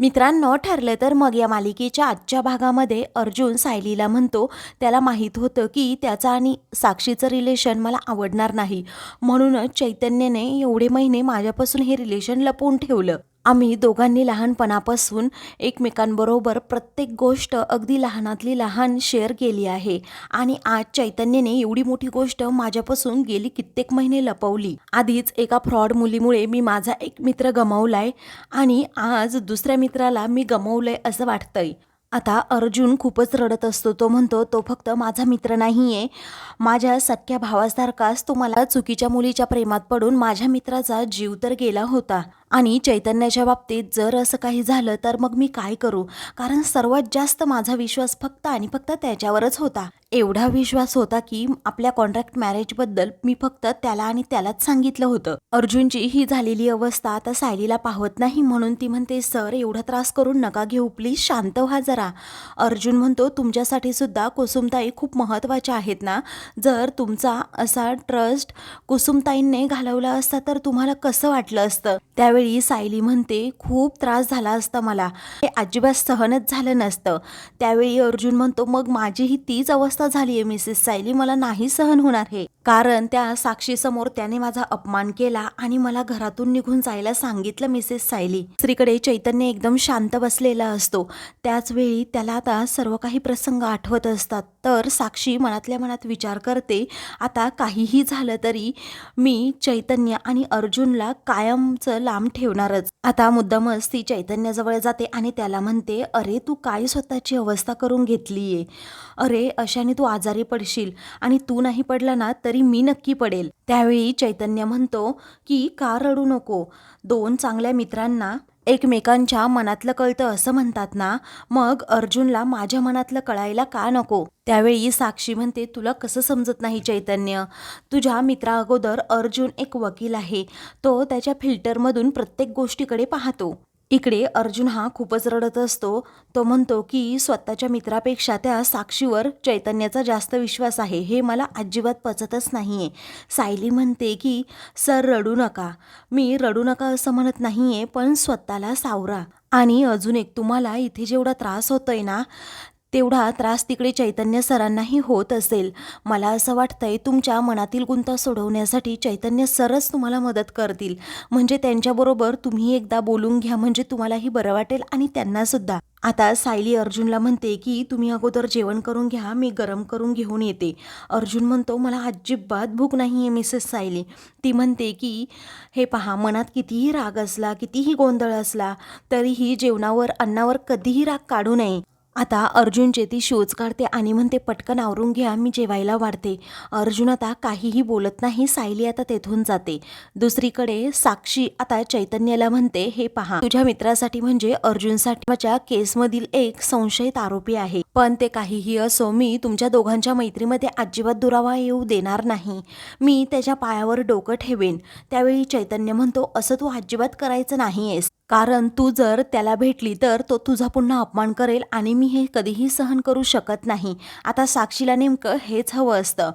मित्रांनो ठरलं तर मग या मालिकेच्या आजच्या भागामध्ये अर्जुन सायलीला म्हणतो त्याला माहीत होतं की त्याचं आणि साक्षीचं रिलेशन मला आवडणार नाही. म्हणूनच चैतन्याने एवढे महिने माझ्यापासून हे रिलेशन लपवून ठेवलं. आम्ही दोघांनी लहानपणापासून एकमेकांबरोबर प्रत्येक गोष्ट अगदी लहानातली लहान शेअर केली आहे. आणि आज चैतन्याने एवढी मोठी गोष्ट माझ्यापासून गेली कित्येक महिने लपवली. आधीच एका फ्रॉड मुलीमुळे मी माझा एक मित्र गमावलाय आणि आज दुसऱ्या मित्राला मी गमावलंय असं वाटतंय. आता अर्जुन खूपच रडत असतो. तो म्हणतो तो फक्त माझा मित्र नाही आहे माझ्या सख्या भावासारखाच तो मला चुकीच्या मुलीच्या प्रेमात पडून माझ्या मित्राचा जीव तर गेला होता. आणि चैतन्याच्या बाबतीत जर असं काही झालं तर मग मी काय करू? कारण सर्वात जास्त माझा विश्वास फक्त आणि फक्त त्याच्यावरच होता. एवढा विश्वास होता की आपल्या कॉन्ट्रॅक्ट मॅरेजबद्दल मी फक्त त्याला आणि त्यालाच सांगितलं होतं. अर्जुनची ही झालेली अवस्था आता सायलीला पाहत नाही म्हणून ती म्हणते सर एवढा त्रास करून नका घेऊ प्लीज शांत व्हा जरा. अर्जुन म्हणतो तुमच्यासाठी सुद्धा कुसुमताई खूप महत्त्वाच्या आहेत ना? जर तुमचा असा ट्रस्ट कुसुमताईंनी घालवला असता तर तुम्हाला कसं वाटलं असतं? त्यावेळी सायली म्हणते खूप त्रास झाला असता मला. हे अजिबात सहनच झालं नसतं. त्यावेळी अर्जुन म्हणतो मग माझीही तीच अवस्था झाली आहे मिसेस सायली. मला नाही सहन होणार हे. कारण त्या साक्षीसमोर त्याने माझा अपमान केला आणि मला घरातून निघून जायला सांगितलं मिसेस सायली. श्रीकडे चैतन्य एकदम शांत बसलेला असतो. त्याच वेळी त्याला आता सर्व काही प्रसंग आठवत असतात. तर साक्षी मनातल्या मनात विचार करते आता काहीही झालं तरी मी चैतन्य आणि अर्जुनला कायमचं लांब ठेवणारच. आता मुद्दामच ती चैतन्याजवळ जाते आणि त्याला म्हणते अरे तू काय स्वतःची अवस्था करून घेतलीये? अरे अशाने तू आजारी पडशील आणि तू नाही पडला ना तरी मी नक्की पडेल. त्यावेळी चैतन्य म्हणतो की का रडू नको? दोन चांगल्या मित्रांना एकमेकांच्या मनातलं कळतं असं म्हणतात ना. मग अर्जुनला माझ्या मनातलं कळायला का नको? त्यावेळी साक्षी म्हणते तुला कसं समजत नाही चैतन्य? तुझ्या मित्रा अगोदर अर्जुन एक वकील आहे. तो त्याच्या फिल्टरमधून प्रत्येक गोष्टीकडे पाहतो. इकडे अर्जुन हा खूपच रडत असतो. तो म्हणतो की स्वतःच्या मित्रापेक्षा त्या साक्षीवर चैतन्याचा जास्त विश्वास आहे. हे मला अजिबात पचतच नाही आहे सायली म्हणते की सर रडू नका. मी रडू नका असं म्हणत नाही आहे पण स्वतःला सावरा. आणि अजून एक तुम्हाला इथे जेवढा त्रास होतोय ना तेवढा त्रास तिकडे चैतन्य सरांनाही होत असेल. मला असं वाटतंय तुमच्या मनातील गुंता सोडवण्यासाठी चैतन्य सरच तुम्हाला मदत करतील. म्हणजे त्यांच्याबरोबर तुम्ही एकदा बोलून घ्या म्हणजे तुम्हालाही बरं वाटेल आणि त्यांनासुद्धा आता सायली अर्जुनला म्हणते की तुम्ही अगोदर जेवण करून घ्या मी गरम करून घेऊन येते. अर्जुन म्हणतो मला अजिबात भूक नाही आहे मिसेस सायली. ती म्हणते की हे पहा मनात कितीही राग असला कितीही गोंधळ असला तरीही जेवणावर अन्नावर कधीही राग काढू नये. आता अर्जुनचे ती शूज काढते आणि म्हणते पटकन आवरून घ्या मी जेवायला वाढते. अर्जुन आता काहीही बोलत नाही सायली आता तेथून जाते. दुसरीकडे साक्षी आता चैतन्याला म्हणते हे पहा तुझ्या मित्रासाठी म्हणजे अर्जुनसाठी माझ्या केसमधील एक संशयित आरोपी आहे. पण ते काहीही असो मी तुमच्या दोघांच्या मैत्रीमध्ये अजिबात दुरावा येऊ देणार नाही. मी त्याच्या पायावर डोकं ठेवेन. त्यावेळी चैतन्य म्हणतो असं तू अजिबात करायचं नाहीयेस. कारण तू जर त्याला भेटली तर तो तुझा पुन्हा अपमान करेल आणि मी हे कधीही सहन करू शकत नाही. आता साक्षीला नेमकं हेच हवं असतं.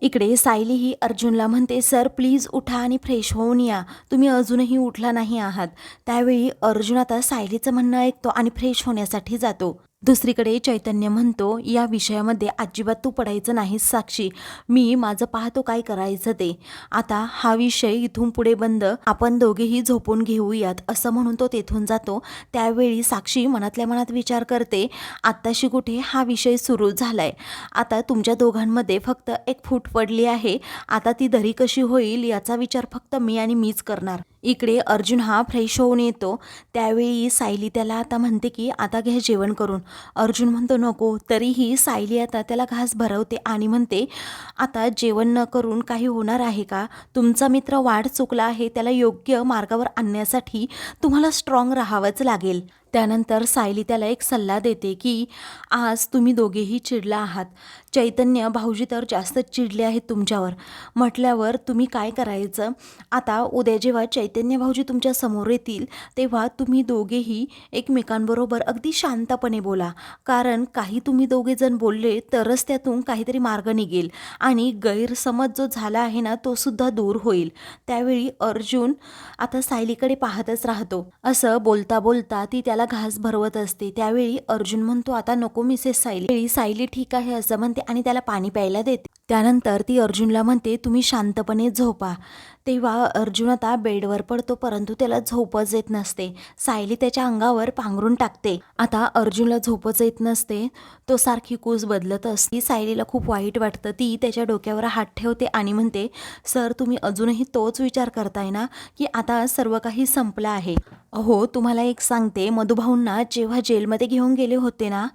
इकडे सायली ही अर्जुनला म्हणते सर प्लीज उठा आणि फ्रेश होऊन या. तुम्ही अजूनही उठला नाही आहात. त्यावेळी अर्जुन आता सायलीचं म्हणणं ऐकतो आणि फ्रेश होण्यासाठी जातो. दुसरीकडे चैतन्य म्हणतो या विषयामध्ये अजिबात तू पडायचं नाहीस साक्षी. मी माझं पाहतो काय करायचं ते. आता हा विषय इथून पुढे बंद. आपण दोघेही झोपून घेऊयात असं म्हणून तो तेथून जातो. त्यावेळी साक्षी मनातल्या मनात विचार करते आत्ताशी कुठे हा विषय सुरू झालाय? आता तुमच्या दोघांमध्ये फक्त एक फूट पडली आहे. आता ती दरी कशी होईल याचा विचार फक्त मी आणि मीच करणार. इकडे अर्जुन हा फ्रेश होऊन येतो. त्यावेळी सायली त्याला आता म्हणते की आता घ्या जेवण करून. अर्जुन म्हणतो नको. तरीही सायली आता त्याला घास भरवते आणि म्हणते आता जेवण न करून काही होणार आहे का? तुमचा मित्र वाढ चुकला आहे त्याला योग्य मार्गावर आणण्यासाठी तुम्हाला स्ट्रॉंग राहावंच लागेल. त्यानंतर सायली त्याला एक सल्ला देते की आज तुम्ही दोघेही चिडला आहात. चैतन्य भाऊजी तर जास्तच चिडले आहेत तुमच्यावर. म्हटल्यावर तुम्ही काय करायचं? आता उद्या जेव्हा चैतन्य भाऊजी तुमच्यासमोर येतील तेव्हा तुम्ही दोघेही एकमेकांबरोबर अगदी शांतपणे बोला. कारण काही तुम्ही दोघेजण बोलले तरच त्यातून काहीतरी मार्ग निघेल आणि गैरसमज जो झाला आहे ना तो सुद्धा दूर होईल. त्यावेळी अर्जुन आता सायलीकडे पाहतच राहतो. असं बोलता बोलता ती त्याला घास भरवत असते. त्यावेळी अर्जुन म्हणतो आता नको मिसेस सायली सायली ठीक आहे असं म्हणते आणि त्याला पाणी प्यायला देते. त्यानंतर ती अर्जुनला म्हणते तुम्ही शांतपणे झोपा. तेव्हा अर्जुन आता बेडवर पडतो परंतु त्याला झोपच येत नसते. सायली त्याच्या अंगावर पांघरून टाकते. आता अर्जुनला झोपच येत नसते. तो सारखी कूस बदलत असते. सायलीला खूप वाईट वाटतं. ती त्याच्या डोक्यावर हात ठेवते आणि म्हणते सर तुम्ही अजूनही तोच विचार करताय ना की आता सर्व काही संपलं आहे. अहो तुम्हाला एक सांगते. मधुभाऊंना जेव्हा जेलमध्ये घेऊन गेले होते ना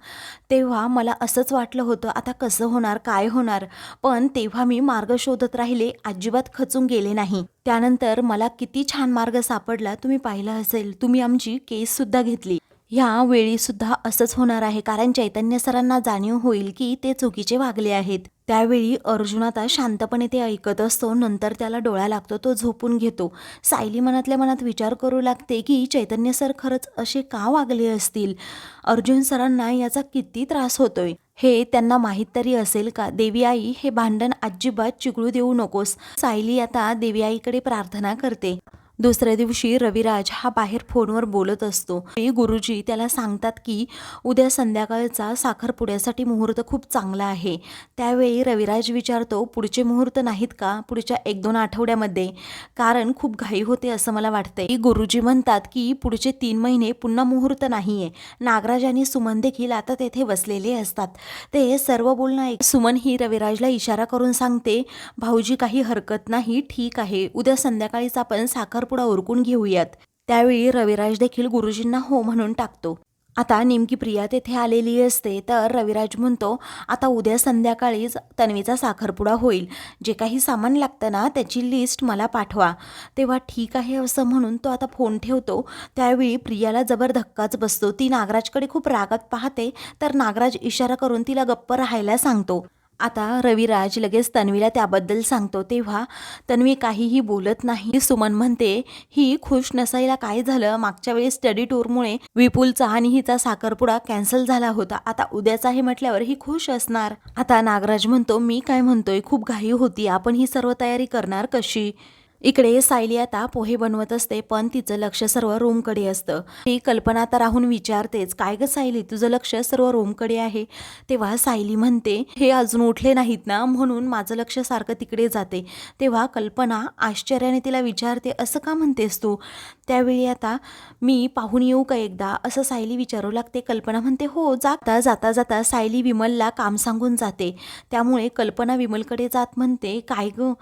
तेव्हा मला असंच वाटलं होतं आता कसं होणार काय होणार? पण तेव्हा मी मार्ग शोधत राहिले अजिबात खचून गेले नाही. त्यानंतर मला किती छान मार्ग सापडला तुम्ही पाहिलं असेल. तुम्ही आमची केससुद्धा घेतली. ह्या सुद्धा असंच होणार आहे. कारण चैतन्य सरांना जाणीव होईल की ते चुकीचे वागले आहेत. त्यावेळी अर्जुन आता शांतपणे ते ऐकत असतो. नंतर त्याला डोळा लागतो. तो झोपून घेतो. सायली मनातल्या मनात विचार करू लागते की चैतन्य सर खरंच असे का वागले असतील? अर्जुन सरांना याचा किती त्रास होतोय? हे त्यांना माहीत तरी असेल का? देवी आई हे भांडण अजिबात चिघळू देऊ नकोस. सायली आता देवी आईकडे प्रार्थना करते. दुसऱ्या दिवशी रविराज हा बाहेर फोनवर बोलत असतो. गुरुजी त्याला सांगतात की उद्या संध्याकाळचा साखरपुड्यासाठी मुहूर्त खूप चांगला आहे. त्यावेळी रविराज विचारतो पुढचे मुहूर्त नाहीत का? पुढच्या एक दोन आठवड्यामध्ये. कारण खूप घाई होते असं मला वाटतंय. गुरुजी म्हणतात की पुढचे तीन महिने पुन्हा मुहूर्त नाहीये. नागराज आणि सुमन देखील आता तेथे बसलेले असतात. ते सर्व बोलणं ऐक. सुमन ही रविराजला इशारा करून सांगते भाऊजी काही हरकत नाही. ठीक आहे. उद्या संध्याकाळीच आपण साखर साखरपुडा उरकून घेऊयात. त्यावेळी रविराज देखील गुरुजींना हो म्हणून टाकतो. आता नेमकी प्रिया तेथे आलेली असते तर रविराज म्हणतो आता उद्या संध्याकाळीच तन्वीचा साखरपुडा होईल. जे काही सामान लागतं ना त्याची लिस्ट मला पाठवा. तेव्हा ठीक आहे असं म्हणून तो आता फोन ठेवतो. त्यावेळी प्रियाला जबर धक्काच बसतो. ती नागराजकडे खूप रागात पाहते तर नागराज इशारा करून तिला गप्प राहायला सांगतो. आता रविराज लगेच तन्वीला त्याबद्दल सांगतो तेव्हा तन्वी काहीही बोलत नाही. सुमन म्हणते ही खुश नसायला काय झालं? मागच्या वेळी स्टडी टूरमुळे विपुलचा आणि हिचा साखरपुडा कॅन्सल झाला होता. आता उद्याचा हे म्हटल्यावर ही खुश असणार. आता नागराज म्हणतो मी काय म्हणतोय? खूप घाई होती. आपण ही सर्व तयारी करणार कशी? इकडे सायली आता पोहे बनवत असते पण तिचं लक्ष सर्व रूमकडे असतं. ती कल्पना तर राहून विचारतेच काय ग सायली तुझं लक्ष सर्व रूमकडे आहे? तेव्हा सायली म्हणते हे अजून उठले नाहीत ना म्हणून माझं लक्ष सारखं तिकडे जाते. तेव्हा कल्पना आश्चर्याने तिला विचारते असं का म्हणतेस तू? त्यावेळी आता मी पाहून येऊ का एकदा? असं सायली विचारू लागते. कल्पना म्हणते हो जाता जाता जाता सायली विमलला काम सांगून जाते. त्यामुळे कल्पना विमलकडे जात म्हणते काय ग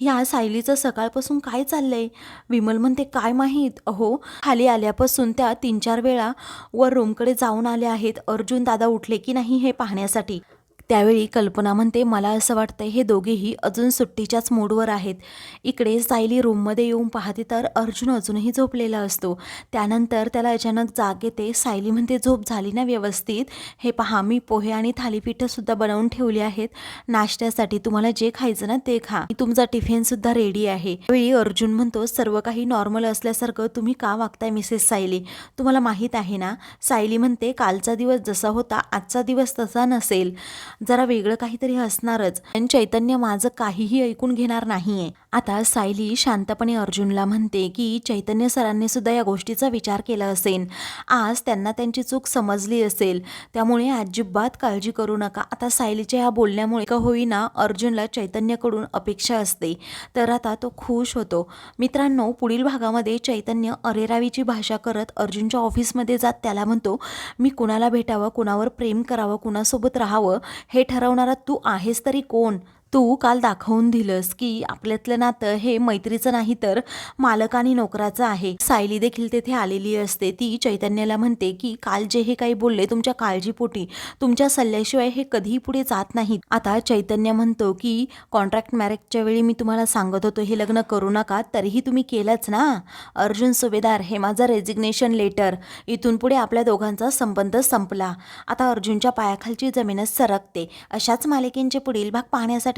ह्या सायलीचं सकाळपासून काय चाललंय? विमल म्हणते काय माहीत? अहो खाली आल्यापासून त्या तीन चार वेळा वर रूमकडे जाऊन आल्या आहेत. अर्जुन दादा उठले की नाही हे पाहण्यासाठी? त्यावेळी कल्पना म्हणते मला असं वाटतं हे दोघेही अजून सुट्टीच्याच मूडवर आहेत. इकडे सायली रूममध्ये येऊन पाहते तर अर्जुन अजूनही झोपलेला असतो. त्यानंतर त्याला अचानक जाग येते. सायली म्हणते झोप झाली ना व्यवस्थित? हे पहा मी पोहे आणि थालीपीठंसुद्धा बनवून ठेवली आहेत. नाश्त्यासाठी तुम्हाला जे खायचं ना ते खा. तुमचा टिफिनसुद्धा रेडी आहे. त्यावेळी अर्जुन म्हणतो सर्व काही नॉर्मल असल्यासारखं तुम्ही का वागताय मिसेस सायली? तुम्हाला माहीत आहे ना? सायली म्हणते कालचा दिवस जसा होता आजचा दिवस तसा नसेल. जरा वेगळं काहीतरी असणारच. पण चैतन्य माझं काहीही ऐकून घेणार नाहीये. आता सायली शांतपणे अर्जुनला म्हणते की चैतन्य सरांनी सुद्धा या गोष्टीचा विचार केला असेल. आज त्यांना त्यांची चूक समजली असेल. त्यामुळे अजिबात काळजी करू नका. आता सायलीच्या ह्या बोलण्यामुळे का होईना अर्जुनला चैतन्यकडून अपेक्षा असते. तर आता तो खुश होतो. मित्रांनो पुढील भागामध्ये चैतन्य अरेरावीची भाषा करत अर्जुनच्या ऑफिसमध्ये जात त्याला म्हणतो मी कुणाला भेटावं? कुणावर प्रेम करावं? कुणासोबत राहावं? हे ठरवणारा तू आहेस तरी कोण? तू काल दाखवून दिलंस की आपल्यातलं नातं हे मैत्रीचं नाही तर मालक आणि नोकराचं आहे. सायली देखील तेथे आलेली असते. ती चैतन्याला म्हणते की काल जे हे काही बोलले तुमच्या काळजीपोटी. तुमच्या सल्ल्याशिवाय हे कधीही पुढे जात नाहीत. आता चैतन्य म्हणतो की कॉन्ट्रॅक्ट मॅरेजच्या वेळी मी तुम्हाला सांगत होतो हे लग्न करू नका तरीही तुम्ही केलंच ना. अर्जुन सुभेदार हे माझं रेजिग्नेशन लेटर इथून पुढे आपल्या दोघांचा संबंध संपला. आता अर्जुनच्या पायाखालची जमीनच सरकते. अशाच मालिकेंचे पुढील भाग पाहण्यासाठी